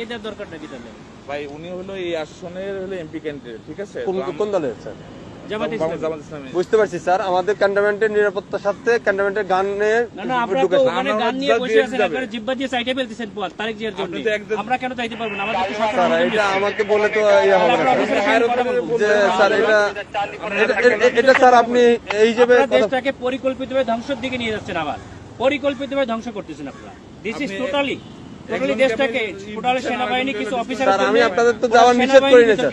এদের দরকারটা কি তাহলে? ভাই উনি হলো এই আসনের হলো এমপি ক্যান্ডিডেট ঠিক আছে? কোন কোন দলের স্যার? জামাত ইসলামী। জামাত ইসলামী। বুঝতে পারছি স্যার। আমাদের ক্যান্টনমেন্টের নিরাপত্তার সাথে ক্যান্টনমেন্টের গানে না না আপনারা তো ঢুকেছে। ওখানে আমরা গান নিয়ে বসে আছেন আপনারা জিব্বা দিয়ে সাইডে ফেলতেছেন পথ তারেক জিয়ার জন্য আপনি তো একদম- আমরা কেন চাইতে পারব না? আমাদের স্যার এটা আমাকে বলে তো ইয়ে হবে। যে স্যার এটা স্যার আপনি এই হিসেবে আপনারা দেশটাকে পরিকল্পিতভাবে ধ্বংসের দিকে নিয়ে যাচ্ছেন আবার। পরিকল্পিতভাবে ধ্বংস করতেছেন আপনারা। দিস ইজ টোটালি টোটালি একজনকে দেশটাকে আপনি সেনাবাহিনী কিছু অফিসার আমি আপনাদের তো যাওয়ার নিষেধ করি না, স্যার।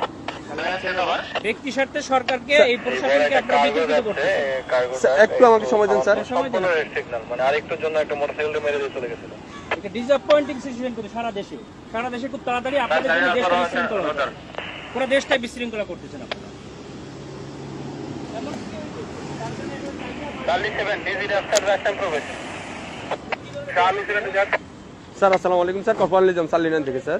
ব্যক্তি স্বার্থে সরকারকে এই প্রশাসনকে আপনারা বিতর্কিত স্যার, একটু আমাকে সময় দেন স্যার। সময় দিন। সিগন্যাল মানে আরেকটুর জন্য একটা মোটরসাইকেল মেরে দিয়ে চলে গেছিল। এটা ডিসঅ্যাপয়েন্টিং সিচুয়েশন কিন্তু সারা দেশে। সারা দেশে খুব তাড়াতাড়ি আপনাদের জন্য দেশটা বিশৃঙ্খলা হচ্ছে। পুরো দেশটাই বিশৃঙ্খলা করতেছেন আপনারা। স্যার আসসালামু আলাইকুম স্যার কপাল নিজাম থেকে স্যার।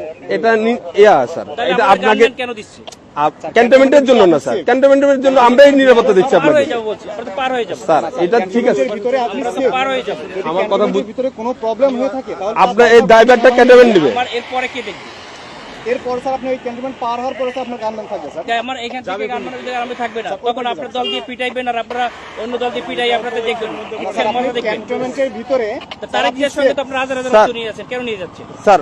এটা ইয়া স্যার এটা আপনাকে কেন দিচ্ছে? ক্যান্টনমেন্টের জন্য না স্যার। ক্যান্টনমেন্টের জন্য আমরাই নিরাপত্তা দিচ্ছি আপনাকে যাব বলছি আমরা তো পার যাব। স্যার এটা ঠিক আছে। ভিতরে আপনি আমরা হয়ে কথা ভিতরে কোনো প্রবলেম হয়ে থাকে আপনার এই ড্রাইভারটা ক্যান্টনমেন্ট নেবে। এরপরে কে দেখবে? এরপর স্যার আপনি ওই ক্যান্টনমেন্ট পার হওয়ার পরে আপনার গানম্যান থাকবে স্যার। আমার এখান থেকে গানমানের ভিতরে আমি থাকবে না। তখন আপনার দল দিয়ে পিটাইবেন আর আপনারা অন্য দল দিয়ে পিটাই আপনাদের দেখবেন। ইচ্ছার মতো দেখবেন। ক্যান্টনমেন্টের ভিতরে তো তারেক সঙ্গে তো আপনারা হাজার হাজার নিয়ে যাচ্ছেন। কেন নিয়ে যাচ্ছেন? স্যার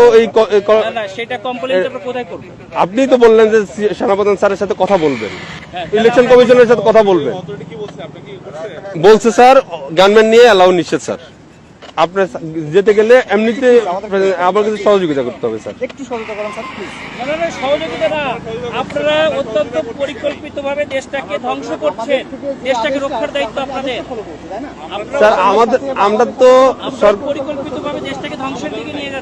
এই এই ক- না না সেটা কমপ্লেন কোথায় করবেন আপনি তো বললেন যে সেনাপ্রধান স্যারের সাথে কথা বলবেন। হ্যাঁ, ইলেকশন কমিশনের সাথে কথা বলবেন। বলছে? আপনাকে কি করছে? বলছে স্যার গানম্যান নিয়ে অ্যালাউ নিষেধ স্যার। আপনার যেতে গেলে এমনিতে আমার কাছে সহযোগিতা করতে হবে স্যার। একটু সহযোগিতা করেন স্যার প্লিজ না, না, না, সহযোগিতা না। আপনারা অত্যন্ত পরিকল্পিতভাবে দেশটাকে ধ্বংস করছেন। দেশটাকে রক্ষার দায়িত্ব আপনাদের। স্যার আমাদের আমরা তো পরিকল্পিতভাবে দেশটাকে ধ্বংসের দিকে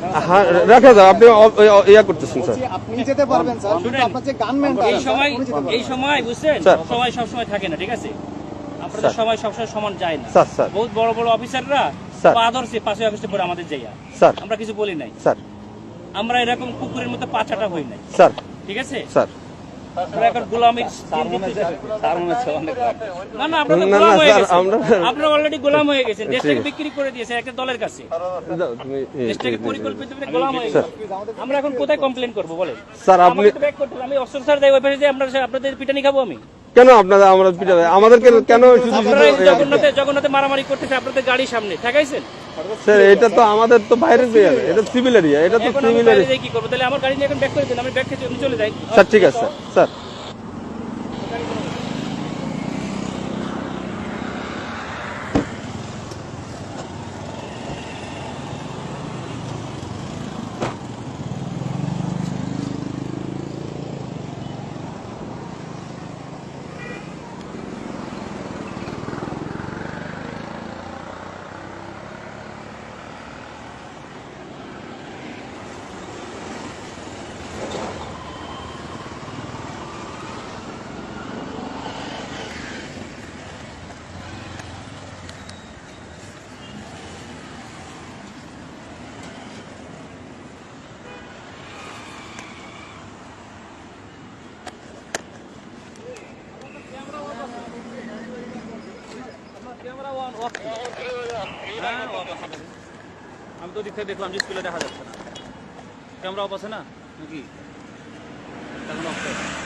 হ্যাঁ রাখা যাবে আপনি অ- অ- ইয়া করতেছেন স্যার। আপনি যেতে পারবেন স্যার। আপনার যে গানম্যানটা এই সময় এই সময় বুঝছেন? সময় সব সময় থাকে না ঠিক আছে? আপনাদের স্যার। সময় সবসময় সমান যায় না। Sir sir. বহুত বড় বড় অফিসাররা স্যার। আদর্শে পাশে অফিসে পরে আমাদের যাইয়া। স্যার। আমরা কিছু বলি নাই। স্যার। আমরা এরকম কুকুরের মতো পাচাটা হই নাই। স্যার। ঠিক আছে? স্যার। এখন গোলামির না না আপনারা তো না, না, গোলাম হয়ে গেছেন আমরা- আপনারা অলরেডি গোলাম হয়ে গেছেন দেশটাকে বিক্রি করে দিয়েছেন একটা দলের কাছে। দেশটাকে গোলাম হয়ে গেছে। আমরা এখন কোথায় কমপ্লেন করব বলেন? স্যার আপনি আমাকে তো back করতে হবে। আমি অস্ত্র স্যার দেয় ওই পাশে আপনাদের পিটানি খাব আমি? কেন আপনারা আমরা পিটাবে? আমাদেরকে কেন শুধু শুধু জগন্নাথে জগন্নাথে মারামারি করতেছে আপনাদের গাড়ির সামনে ঠেকাইছেন? স্যার এটা তো আমাদের তো বাইরের এরিয়া এটা সিভিল এরিয়া এটা তো সিভিল এরিয়া কি করব? তাহলে আমার গাড়ি নিয়ে এখন ব্যাক করে দেন আমি ব্যাক করে চলে যাই। স্যার ঠিক আছে স্যার। স্যার আমি তো দিক থেকে দেখলাম যে স্কুলে দেখা যাচ্ছে না। ক্যামেরা অফ আছে না? নাকি? এখন অফ।